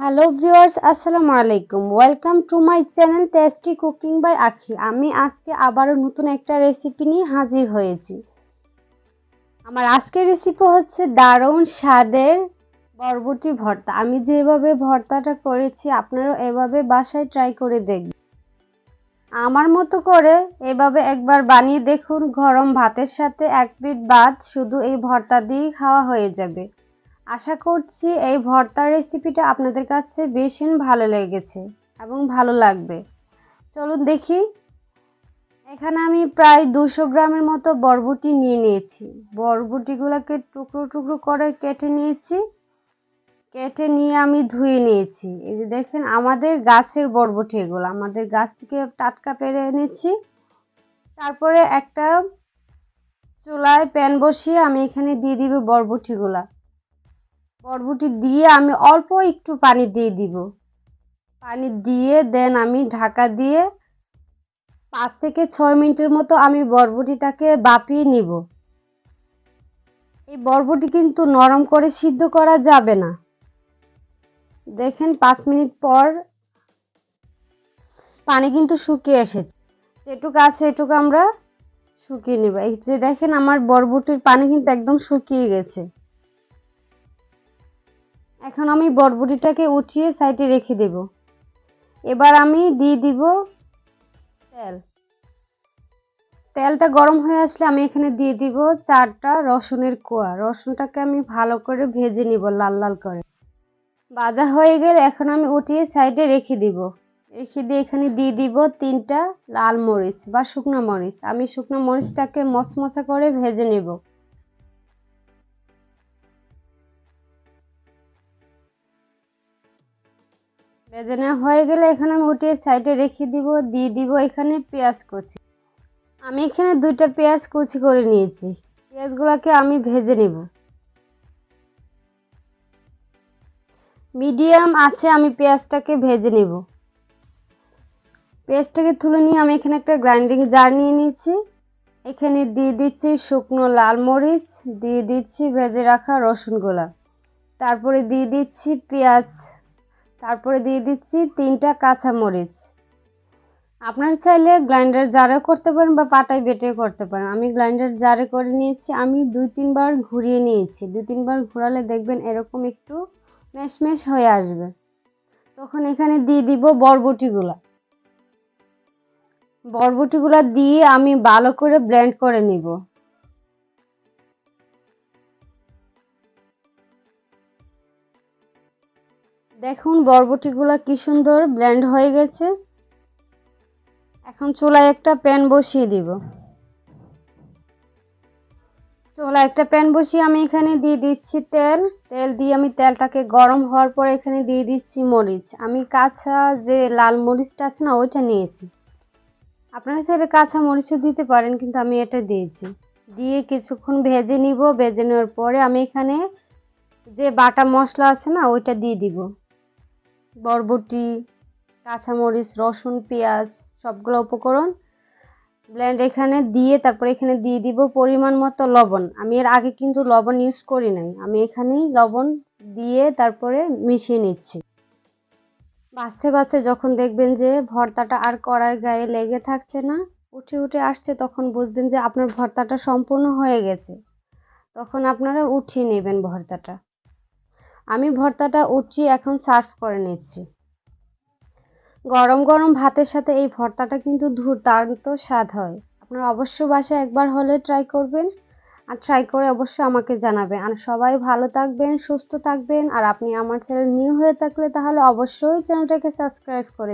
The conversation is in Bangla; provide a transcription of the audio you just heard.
হ্যালো ভিউয়ার্স আসসালামু আলাইকুম welcome to my channel tasty cooking by Akhi আমি আজকে আবারও নতুন একটা রেসিপি নিয়ে হাজির হয়েছি। আমার আজকের রেসিপি হচ্ছে দারুণ স্বাদের বরবটি ভর্তা। আমি যেভাবে ভর্তাটা করেছি, আপনারাও এভাবে বাসায় ট্রাই করে দেখবেন। আমার মতো করে এভাবে একবার বানিয়ে দেখুন। গরম ভাতের সাথে এক প্লেট ভাত, শুধু এই ভর্তা দিয়েই খাওয়া হয়ে যাবে। আশা করছি এই ভর্তার রেসিপিটা আপনাদের কাছে ভীষণ ভালো লেগেছে এবং ভালো লাগবে। চলুন দেখি। এখানে আমি প্রায় দুশো গ্রামের মতো বরবটি নিয়ে নিয়েছি। বরবটিগুলোকে টুকরো টুকরো করে কেটে নিয়েছি। কেটে নিয়ে আমি ধুয়ে নিয়েছি। এই যে দেখেন, আমাদের গাছের বরবটি এগুলো। আমাদের গাছ থেকে টাটকা পেরে এনেছি। তারপরে একটা চুলায় প্যান বসিয়ে আমি এখানে দিয়ে দিব বরবটিগুলা। বরবটি দিয়ে আমি অল্প একটু পানি দিয়ে দিব। পানি দিয়ে দেন আমি ঢাকা দিয়ে পাঁচ থেকে ছয় মিনিটের মতো আমি বরবটিটাকে বাপিয়ে নিব। এই বরবটি কিন্তু নরম করে সিদ্ধ করা যাবে না। দেখেন পাঁচ মিনিট পর পানি কিন্তু শুকিয়ে এসেছে। যেটুকু আছে এটুকু আমরা শুকিয়ে নেব। এই যে দেখেন আমার বরবটির পানি কিন্তু একদম শুকিয়ে গেছে। এখন আমি বরবটিটাকে উঠিয়ে সাইডে রেখে দেব। এবার আমি দিয়ে দিব তেল। তেলটা গরম হয়ে আসলে আমি এখানে দিয়ে দিব চারটা রসুনের কোয়া। রসুনটাকে আমি ভালো করে ভেজে নিব লাল লাল করে। ভাজা হয়ে গেলে এখন আমি উঠিয়ে সাইডে রেখে দিব। রেখে দিয়ে এখানে দিয়ে দিব তিনটা লাল মরিচ বা শুকনো মরিচ। আমি শুকনো মরিচটাকে মচমচা করে ভেজে নেব। ভেজে নেওয়া হয়ে গেলে এখানে আমি উঠিয়ে সাইডে রেখে দিব, দিয়ে দিব এখানে পেঁয়াজ কুচি। আমি এখানে দুইটা পেঁয়াজ কুচি করে নিয়েছি। পেঁয়াজগুলোকে আমি ভেজে নেব। মিডিয়াম আছে, আমি পেঁয়াজটাকে ভেজে নেব। পেঁয়াজটাকে তুলে নিয়ে আমি এখানে একটা গ্রাইন্ডিং জার নিয়ে নিয়েছি। এখানে দিয়ে দিচ্ছি শুকনো লাল মরিচ, দিয়ে দিচ্ছি ভেজে রাখা রসুনগুলা। তারপরে দিয়ে দিচ্ছি পেঁয়াজ তারপরে দিয়ে দিচ্ছি তিনটা কাঁচা মরিচ আপনারা চাইলে গ্রাইন্ডার জারে করতে পারেন বা পাটায় বেটে করতে পারেন। আমি গ্রাইন্ডার জারে করে নিয়েছি, আমি দুই তিনবার ঘুরিয়ে নিয়েছি। দুই তিনবার ঘোরালে দেখবেন এরকম একটু মেশমেশ হয়ে আসবে। তখন এখানে দিয়ে দিব বরবটিগুলা। বরবটিগুলা দিয়ে আমি ভালো করে ব্লেন্ড করে নিব। দেখুন, বরবটিগুলো কি সুন্দর ব্লেন্ড হয়ে গেছে। এখন চুলায় একটা প্যান বসিয়ে দিব। চুলায় একটা প্যান বসিয়ে আমি এখানে দিয়ে দিচ্ছি তেল। তেল দিয়ে আমি তেলটাকে গরম হওয়ার পর এখানে দিয়ে দিচ্ছি মরিচ। আমি কাঁচা যে লাল মরিচটা আছে না, ওইটা নিয়েছি। আপনারা সেটা কাঁচা মরিচও দিতে পারেন, কিন্তু আমি এটা দিয়েছি। দিয়ে কিছুক্ষণ ভেজে নিব। ভেজে নেওয়ার পরে আমি এখানে যে বাটা মশলা আছে না, ওইটা দিয়ে দিব। বরবটি, কাঁচামরিচ, রসুন, পেঁয়াজ, সবগুলো উপকরণ ব্ল্যান্ড এখানে দিয়ে তারপর এখানে দিয়ে দিব পরিমাণ মতো লবণ। আমি এর আগে কিন্তু লবণ ইউজ করি নাই। আমি এখানেই লবণ দিয়ে তারপরে মিশিয়ে নিচ্ছি। বাঁচতে বাঁচতে যখন দেখবেন যে ভর্তাটা আর কড়াই গায়ে লেগে থাকছে না, উঠে উঠে আসছে, তখন বুঝবেন যে আপনার ভর্তাটা সম্পূর্ণ হয়ে গেছে। তখন আপনারা উঠিয়ে নেবেন ভর্তাটা। আমি ভর্তাটা উঠছি এখন সার্ভ করে নিচ্ছি। গরম গরম ভাতের সাথে এই ভর্তাটা কিন্তু দুর্দান্ত স্বাদ হয়। আপনারা অবশ্য বাসা একবার হলে ট্রাই করবেন আর ট্রাই করে অবশ্যই আমাকে জানাবেন। আর সবাই ভালো থাকবেন, সুস্থ থাকবেন। আর আপনি আমার চ্যানেল নিউ হয়ে থাকলে তাহলে অবশ্যই চ্যানেলটাকে সাবস্ক্রাইব করে